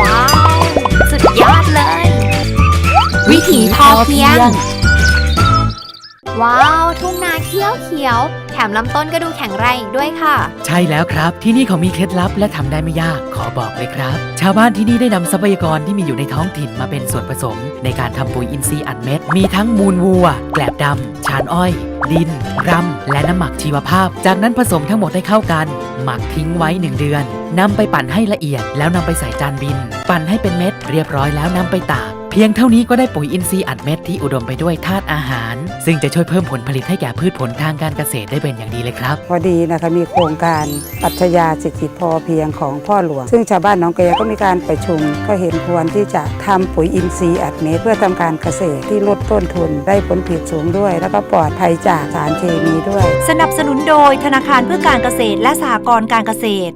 ว้าว สุดยอดเลย วิถีพอเพียง ว้าว ทุ่งนาเขียวเขียว แถมลำต้นก็ดูแข็งแรงอีกด้วยค่ะ ใช่แล้วครับ ที่นี่เขามีเคล็ดลับและทำได้ไม่ยากขอบอกเลยครับ ชาวบ้านที่นี่ได้นำทรัพยากรที่มีอยู่ในท้องถิ่นมาเป็นส่วนผสม ในการทำปุ๋ยอินทรีย์อัดเม็ด มีทั้งมูลวัว แกลบดำชานอ้อย ดินรำและน้ำหมักชีวภาพ จากนั้นผสมทั้งหมดให้เข้ากัน หมักทิ้งไว้1เดือนนำไปปั่นให้ละเอียด แล้วนำไปใส่จานบิน ปั่นให้เป็นเม็ด เรียบร้อยแล้วนำไปตาก พียงเท่านี้ก็ได้ปุ๋ยอินทรีย์อัดเม็ดที่อุดมไปด้วยธาตุอาหาร ซึ่งจะช่วยเพิ่มผลผลิตให้แก่พืชผลทางการเกษตรได้เป็นอย่างดีเลยครับ พอดีนะคะมีโครงการปรัชญาเศรษฐกิจพอเพียงของพ่อหลวง ซึ่งชาวบ้านหน้องเกยก็มีการประชุม ก็เห็นควรที่จะทำปุ๋ยอินทรีย์อัดเม็ดเพื่อทำการเกษตรที่ลดต้นทุนได้ผลผลิตสูงด้วย แล้วก็ปลอดภัยจากสารเคมีด้วย สนับสนุนโดยธนาคารเพื่อการเกษตรและสหกรณ์การเกษตร